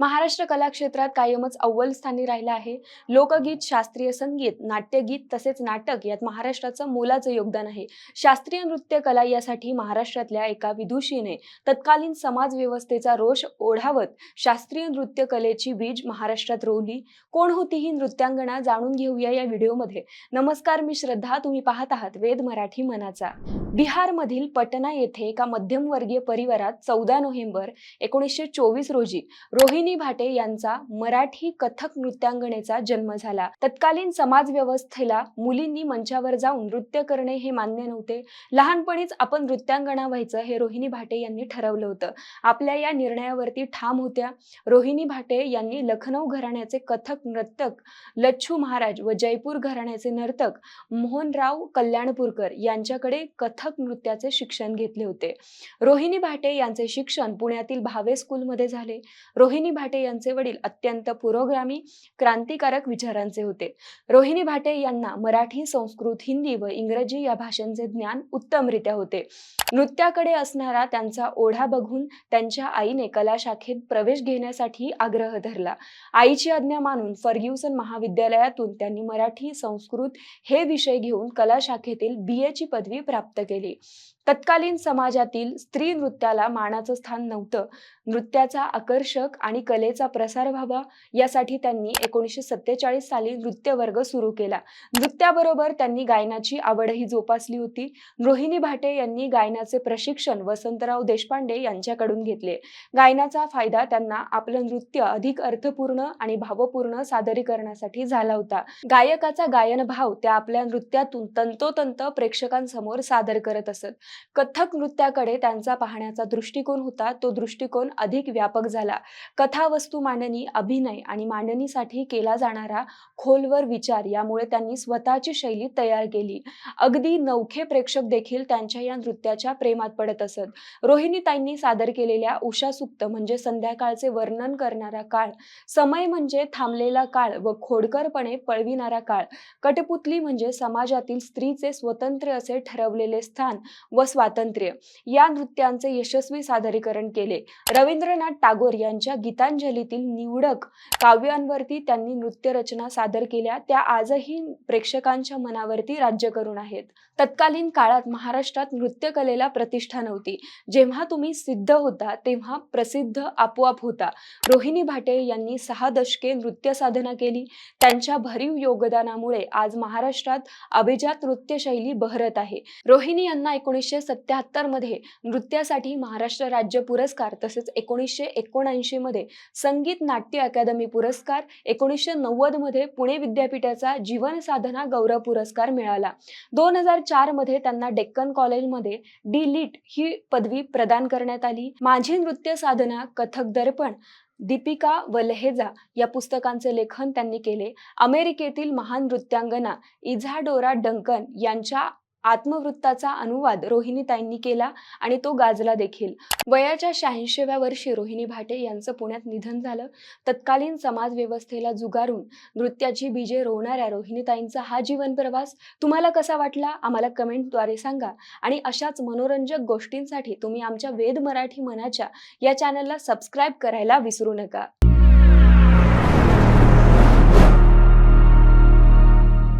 महाराष्ट्र कला क्षेत्रात कायमच अव्वल स्थानी राहिला आहे. लोकगीत शास्त्रीय संगीत नाट्यगीत तसेच नाटक यात महाराष्ट्राचं मोलाचं योगदान आहे. शास्त्रीय नृत्य कला यासाठी महाराष्ट्रातल्या एका विदुषीने तत्कालीन समाज व्यवस्थेचा रोष ओढावत शास्त्रीय नृत्य कलेची बीज महाराष्ट्रात रोवली. कोण होती ही नृत्यांगना जाणून घेऊया या व्हिडिओमध्ये. नमस्कार मी श्रद्धा. तुम्ही पाहत आहात वेद मराठी मनाचा. बिहारमधील पटना येथे एका मध्यमवर्गीय परिवारात चौदा नोव्हेंबर एकोणीसशे चोवीस रोजी रोहिणी भाटे यांचा मराठी कथक नृत्यांगणेचा जन्म झाला. तत्कालीन समाज व्यवस्थेला मुलींनी मंचावर जाऊन नृत्य करणे हे मान्य नव्हते. लहानपणीच आपण नृत्यांगणा व्हायचं हे रोहिणी भाटे यांनी ठरवलं होतं. आपल्या या निर्णयावरती ठाम होत्या. रोहिणी भाटे यांनी लखनौ घराण्याचे कथक नर्तक लच्छू महाराज व जयपूर घराण्याचे नर्तक मोहनराव कल्याणपूरकर यांच्याकडे कथक नृत्याचे शिक्षण घेतले होते. रोहिणी भाटे यांचे शिक्षण पुण्यातील भावे स्कूलमध्ये झाले. रोहिणी भाटे यांचे वडील अत्यंत पुरोगामी क्रांतिकारक विचारांचे होते. रोहिणी भाटे यांना मराठी संस्कृत हिंदी व इंग्रजी या भाषांचे ज्ञान उत्तमरित्या होते. नृत्याकडे असणारा त्यांचा ओढा बघून त्यांच्या आईने कला शाखेत प्रवेश घेण्यासाठी आग्रह धरला. आईची आज्ञा मानून फर्ग्युसन महाविद्यालयातून त्यांनी मराठी संस्कृत हे विषय घेऊन कला शाखेतील बी ची पदवी प्राप्त केली तत्कालीन समाजातील स्त्री नृत्याला मानाचं स्थान नव्हतं. नृत्याचा आकर्षक आणि कलेचा प्रसार व्हावा यासाठी त्यांनी एकोणीसशे सत्तेचाळीस साली नृत्य वर्ग सुरू केला. नृत्याबरोबर त्यांनी गायनाची आवडही जोपासली होती. रोहिणी भाटे यांनी गायनाचे प्रशिक्षण वसंतराव देशपांडे यांच्याकडून घेतले. गायनाचा फायदा त्यांना आपलं नृत्य अधिक अर्थपूर्ण आणि भावपूर्ण सादरीकरणासाठी झाला होता. गायकाचा गायन भाव त्या आपल्या नृत्यातून तंतोतंत प्रेक्षकांसमोर सादर करत असत. कथक नृत्याकडे त्यांचा पाहण्याचा दृष्टिकोन होता. तो दृष्टिकोन अधिक व्यापक झाला. कथावस्तू मांडणी अभिनय आणि मांडणीसाठी केला जाणारा खोलवर विचार यामुळे त्यांनी स्वतःची शैली तयार केली. अगदी नवखे प्रेक्षक देखील त्यांच्या या नृत्याच्या प्रेमात पडत असत. रोहिणीताईंनी सादर केलेल्या उषा सुक्त म्हणजे संध्याकाळचे वर्णन करणारा काळ समय म्हणजे थांबलेला काळ व खोडकरपणे पळविणारा काळ. कटपुतली म्हणजे समाजातील स्त्रीचे स्वतंत्र असे ठरवलेले स्थान व स्वातंत्र्य. या नृत्यांचे यशस्वी सादरीकरण केले. रवींद्रनाथ टागोर यांच्या गीतांजलीतील निवडक काव्यांवरती त्यांनी नृत्य रचना सादर केल्या. त्या आजही प्रेक्षकांच्या मनावरती राज्य करून आहेत. तत्कालीन काळात महाराष्ट्रात नृत्यकलेला प्रतिष्ठा नव्हती. जेव्हा तुम्ही सिद्ध होता तेव्हा प्रसिद्ध आपोआप होता. रोहिणी भाटे यांनी सहा दशके नृत्य साधना केली. त्यांच्या भरीव योगदानामुळे आज महाराष्ट्रात अभिजात नृत्य शैली बहरत आहे. रोहिणी यांना एकोणीसशे एकोणीसशे सत्याहत्तरमध्ये नृत्यासाठी महाराष्ट्र राज्य पुरस्कार तसेच एकोणीसशे एकोणऐंशीमध्ये संगीत नाट्य अकादमी पुरस्कार एकोणीसशे नव्वदमध्ये पुणे विद्यापीठाचा जीवन साधना गौरव पुरस्कार मिळाला. दोन हजार चारमध्ये त्यांना डेक्कन कॉलेजमध्ये डी लिट ही पदवी प्रदान करण्यात आली. माझी नृत्य साधना कथक दर्पण दीपिका व लहेजा या पुस्तकांचे लेखन त्यांनी केले. अमेरिकेतील महान नृत्यांगना इझाडोरा डंकन यांच्या आत्मवृत्ताचा अनुवाद रोहिणीताईंनी केला आणि तो गाजला देखील. वयाच्या शहाऐंशीव्या वर्षी रोहिणी भाटे यांचं पुण्यात निधन झालं. तत्कालीन समाजव्यवस्थेला जुगारून नृत्याची बीजे रोवणाऱ्या रोहिणीताईंचा हा जीवन प्रवास तुम्हाला कसा वाटला? आम्हाला कमेंटद्वारे सांगा. आणि अशाच मनोरंजक गोष्टींसाठी तुम्ही आमच्या वेद मराठी मनाच्या या चॅनलला सबस्क्राईब करायला विसरू नका.